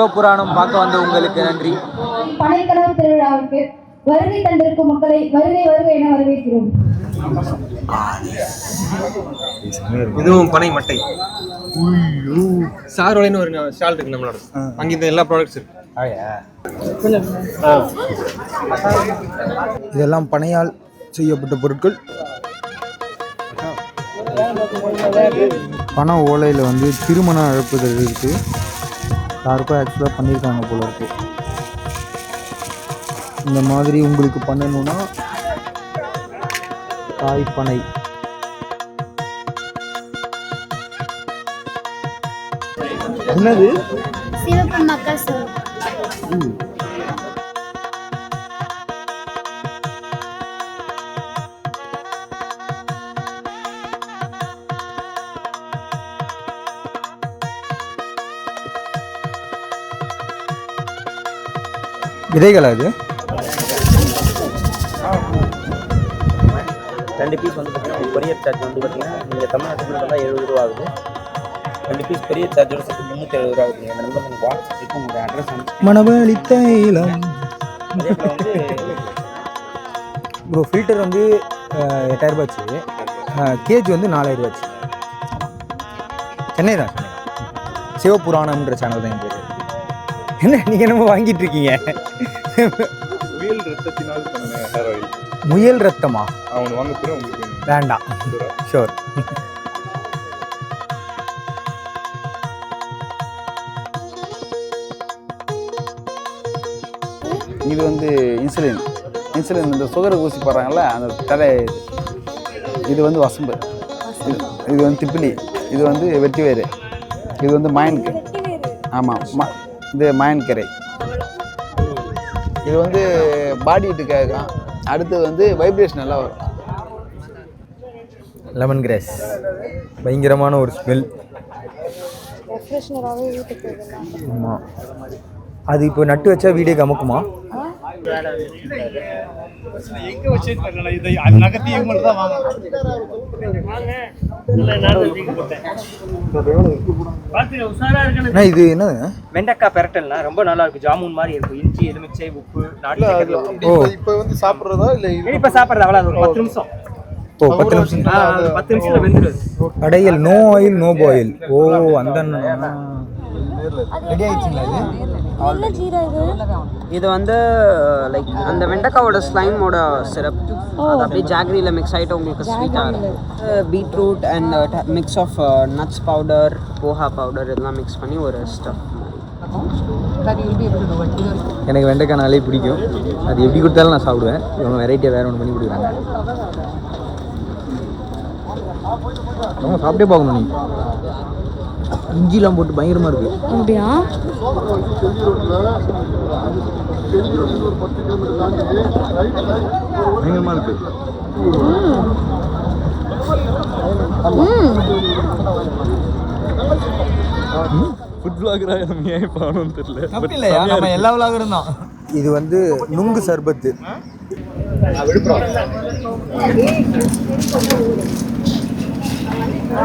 சிவபுராணம் பார்க்க வந்த உங்களுக்கு நன்றி. பனைக்கலர் திருவிழாவுக்கு வருகை தந்திருக்கும் மக்களை வருகை வருகை என வரவேற்கிறோம். இதுவும் பனை மட்டை. சாரோலைன்னு ஒரு ஸ்டால் இருக்கு நம்மளோட. அங்க இந்த எல்லா ப்ராடக்ட்ஸ் இருக்கு. இதெல்லாம் பனையால் செய்யப்பட்ட பொருட்கள். பனை ஓலையில் வந்து திருமண அழைப்புதல் இருக்குது யாருக்கோ ஆக்சுவலாக பண்ணியிருக்காங்க போல இருக்கு. இந்த மாதிரி உங்களுக்கு பண்ணணும்னா தாய் பனை. என்னது? சிவப்பு மக்கள் விதைகள் அது ரெண்டு பீஸ் வந்து பார்த்தீங்கன்னா கொரியர் சார்ஜ் வந்து பார்த்தீங்கன்னா நீங்கள் தமிழ்நாட்டுக்கு வந்தால் எழுபது ரூபா ஆகுது. ரெண்டு பீஸ் கொரியர் சார்ஜோட சேர்த்து முந்நூற்றி எழுபது ரூபா ஆகுது அந்த நம்பர் உங்களுக்கு வாட்ஸ்அப் உங்களுடைய அட்ரஸ் மணவழி தைலம் வந்து ப்ரோ ஃபில்டர் வந்து அஹ், எட்டாயிரம் ரூபாச்சு கேஜ் வந்து நாலாயிரம் ரூபாச்சு சென்னை தான் சென்னை. சிவபுராணம்ன்ற சேனல் தான் பேர் என்ன நீங்கள் என்னமோ வாங்கிட்டு இருக்கீங்க. முயல் ரத்தத்தினால் முயல் ரத்தமா? அவன் வாங்க போற உங்களுக்கு வேண்டாம். ஷோர் இது வந்து இன்சுலின் இன்சுலின் இந்த சுகர் ஊசி போடுறாங்கல்ல அந்த தலை இது. வந்து வசம்பு. இது இது வந்து திப்பிலி. இது வந்து வெட்டி வேறு இது வந்து மாயன்கு ஆமாம் மா இது மாயன்கரை. இது வந்து பாடி ஹீட்டுக்காக அடுத்தது வந்து வைப்ரேஷன் நல்லா வரும். லெமன் கிராஸ் பயங்கரமான ஒரு ஸ்மெல் ஆமாம் அது இப்போ நட்டு வச்சா வீடியோ கமக்குமா? அண்ணா, இது என்னதுங்க வெண்டைக்காய் பெரட்டல்னா ரொம்ப நல்லா இருக்கும் ஜாமுன் மாதிரி இருக்கும் இஞ்சி எலுமிச்சை உப்பு நாட்டு இப்போ வந்து சாப்பிட்றதா இல்லை இப்போ சாப்பிட்றது அவ்வளோ ஒரு பத்து நிமிஷம். ஓ பத்து நிமிஷம். பத்து நிமிஷத்தில் வெந்துடுது கடையில் நோ ஆயில் நோ பாயில் ஓ அந்த ரெடி ஆயிடுச்சுங்களா இது? இது? வந்து லைக் அந்த வெண்டைக்காவோட ஸ்லைமோட சிரப் அது அப்படியே ஜாகரியில் மிக்ஸ் ஆகிட்டு உங்களுக்கு ஸ்வீட்டாக இருக்கும். Beetroot and mix of nuts powder poha powder இதெல்லாம் மிக்ஸ் பண்ணி ஒரு ஸ்டஃப் எனக்கு வெண்டைக்காய் பிடிக்கும். அது எப்படி கொடுத்தாலும் நான் சாப்பிடுவேன். இவங்க வெரைட்டியாக வேற ஒன்று பண்ணி கொடுக்குறாங்க. நம்ம சாப்பிட்டே பார்க்கணும் நீ. இஞ்சிலாம் போட்டு பயங்கரமாக இருக்கு. அப்படியா? பயங்கரமாக இருக்கு. ஃபுட் பிளாகரா நம்ம ஏன் இப்போ ஆகணும்னு தெரியல? தப்பு இல்லையா நம்ம எல்லா விளாகரும் தான். இது வந்து நுங்கு சர்பத்து.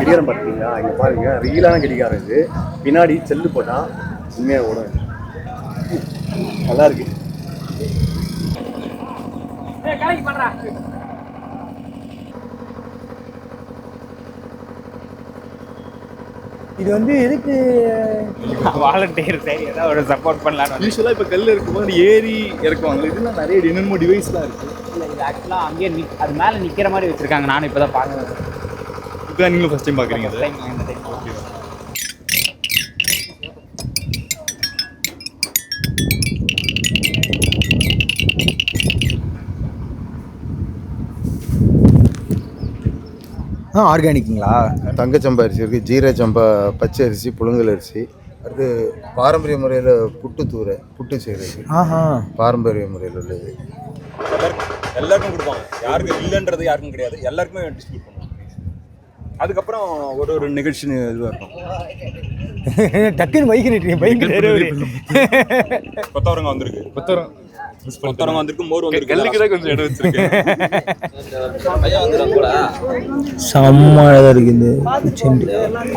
கடிகாரம் பார்த்தீங்களா இங்கே பாருங்க ரீலான கடிகாரம் இது. பின்னாடி செல்லு போட்டா உண்மையாக ஓடும். நல்லா இருக்கு. இது வந்து எதுக்கு? வாலண்டியர் சரி ஏதாவது ஒரு சப்போர்ட் பண்ணலான்னு யூஸ்வலாக இப்போ கல் இருக்கும்போது ஏறி இறக்குவாங்க இதெல்லாம் நிறைய என்னென்னமோ டிவைஸ்லாம் இருக்கு. இல்லை இது ஆக்சுவலாக அங்கேயே நிக் அது மேலே நிற்கிற மாதிரி வச்சுருக்காங்க. நானும் இப்போ தான் பார்க்குறேன். இப்போ நீங்களும் ஃபஸ்ட் டைம் பார்க்குறீங்க ஆ ஆர்கானிக்குங்களா? தங்கச்சம்பா அரிசி இருக்குது ஜீரக சம்பா பச்சை அரிசி புழுங்கல் அரிசி அடுத்து பாரம்பரிய முறையில் புட்டு தூரை புட்டு செய்கிறது ஆஹா. பாரம்பரிய முறையில் உள்ளது. எல்லாருக்கும் கொடுப்பாங்க. யாருக்கு இல்லைன்றது யாருக்கும் கிடையாது. எல்லாருக்குமே டிஸ்ட்ரிபியூட் அதுக்கப்புறம் ஒரு ஒரு நிகழ்ச்சி இதுவாக இருக்கும். டக்குன்னு பைக் நிட்டுறீங்க பைக் கொத்தவரங்க வந்திருக்கு. கொத்தவரம். கொத்தவரங்க வந்திருக்கு மோர் வந்திருக்கு. கல்லுக்கு தான் கொஞ்சம் இடம் வச்சிருக்கேன். செம்ம அழகாக இருக்கு இந்த செண்டு. அதனால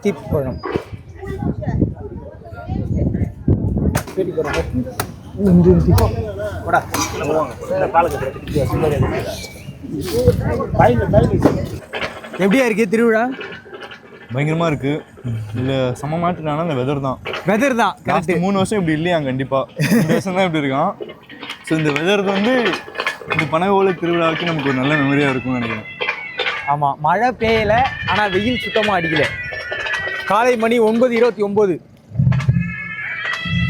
அத்திப்பழம் எப்படியா இருக்கு திருவிழா? பயங்கரமா இருக்கு. இல்ல செம்ம மாட்டுனால அந்த வெதர் தான். வெதர் தான் லாஸ்ட் மூணு வருஷம் இப்படி இல்லையா கண்டிப்பா. இந்த வருஷம் தான் இப்படி இருக்கான். ஸோ இந்த வெதர் வந்து இந்த பனகோல திருவிழாவுக்கு நமக்கு ஒரு நல்ல மெமரியா இருக்கும்னு நினைக்கிறேன். ஆமாம் மழை பெய்யல ஆனால் வெயில் சுத்தமாக அடிக்கல. காலை மணி ஒன்பது இருபத்தி ஒம்பது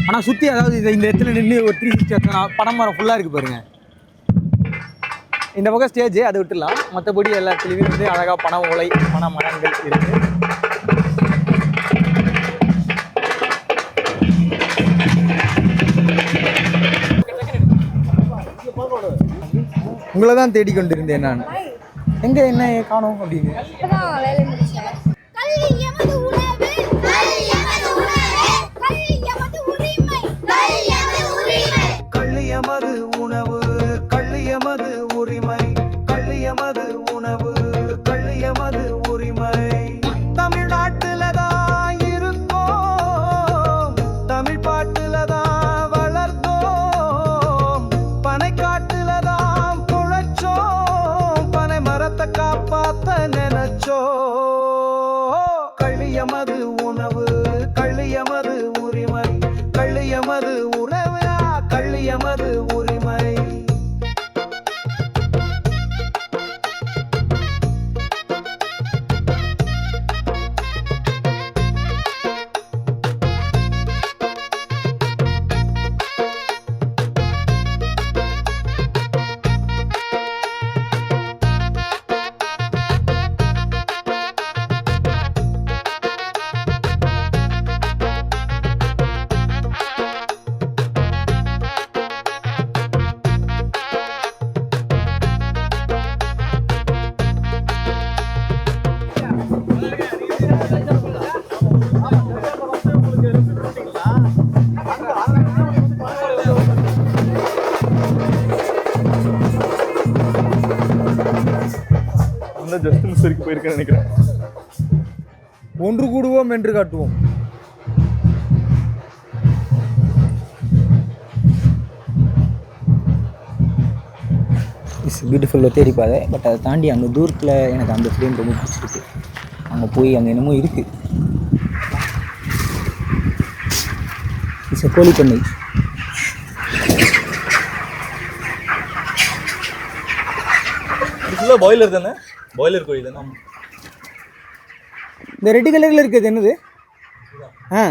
ஆனால் சுற்றி அதாவது இந்த இடத்துல நின்று ஒரு த்ரீ சிக்ஸ்டி பனை மரம் ஃபுல்லாக இருக்குது பாருங்க. இந்த பக்கம் ஸ்டேஜ் அதை விட்டுடலாம். மற்றபடி எல்லா இடத்துலையுமே வந்து அழகாக பனை ஓலை பண மரங்கள் இருக்குது உங்களை தான் தேடிக்கொண்டிருந்தேன் நான். எங்கே என்ன காணும் அப்படின்னு? மிஸ் வரைக்கும் போயிருக்கேன்னு நினைக்கிறேன். ஒன்று கூடுவோம் என்று காட்டுவோம். இட்ஸ் பியூட்டிஃபுல் தேடி பாதை பட் அதை தாண்டி அங்கே தூரத்தில் எனக்கு அந்த ஃப்ரேம் ரொம்ப பிடிச்சிருக்கு. அங்கே போய் அங்கே என்னமோ இருக்குது இட்ஸ் கோழிப்பண்ணை இது ஃபுல்லாக பாய்லர் தானே? பாய்லர் கோழி தானே? இந்த ரெட் கலரில் இருக்கிறது என்னது? ஆ.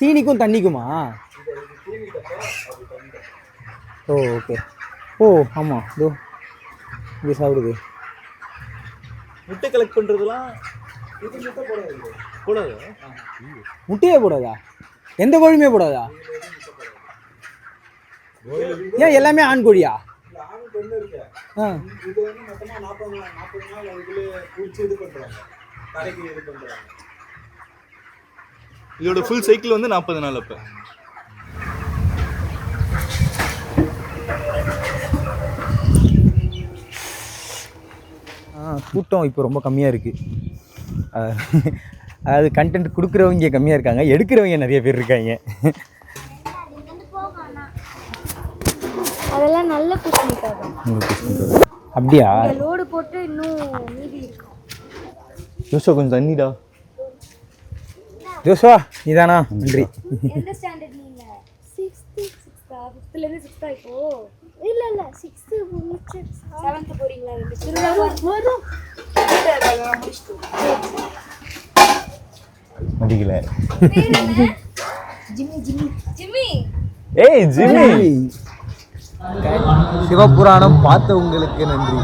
தீனிக்கும் தண்ணிக்குமா? ஓ ஓகே. ஓ ஆமாம் இதோ இது சாப்பிடுது. முட்டை கலெக்ட் பண்ணுறதுலாம் முட்டையே போடாதா? எந்த கோழியுமே போடாதா. ஏன் எல்லாமே ஆண் கோழியா? ஆ. இதோட ஃபுல் சைக்கிள் வந்து நாற்பது நாள் அப்போ. ஆ கூட்டம் இப்போ ரொம்ப கம்மியாக இருக்குது அதாவது கண்டென்ட் கொடுக்குறவங்க கம்மியாக இருக்காங்க. எடுக்கிறவங்க நிறைய பேர் இருக்காங்க. அதெல்லாம் நல்ல பூசணிக்காய் தான் அப்படியா? லோடு போட்டு இன்னும் மீதி இருக்கும். யோசா கொஞ்சம் தண்ணிடா. ஜோஸ்வா நீதானா? நன்றி. எந்த ஸ்டாண்டர்ட் நீங்க? சிக்ஸ்த்து சிக்ஸ்த்தா ஃபிஃப்த்லேருந்து சிக்ஸ்த்தா இப்போ? இல்ல இல்ல சிக்ஸ்த்து முடிச்சு செவன்த்து போறீங்களா? ரெண்டு வரும். மதிக்கல ஜிம்மி ஜிம்மி. ஜிம்மி. ஏய் ஜிம்மி. சிவபுராணம் பார்த்தவங்களுக்கு நன்றி.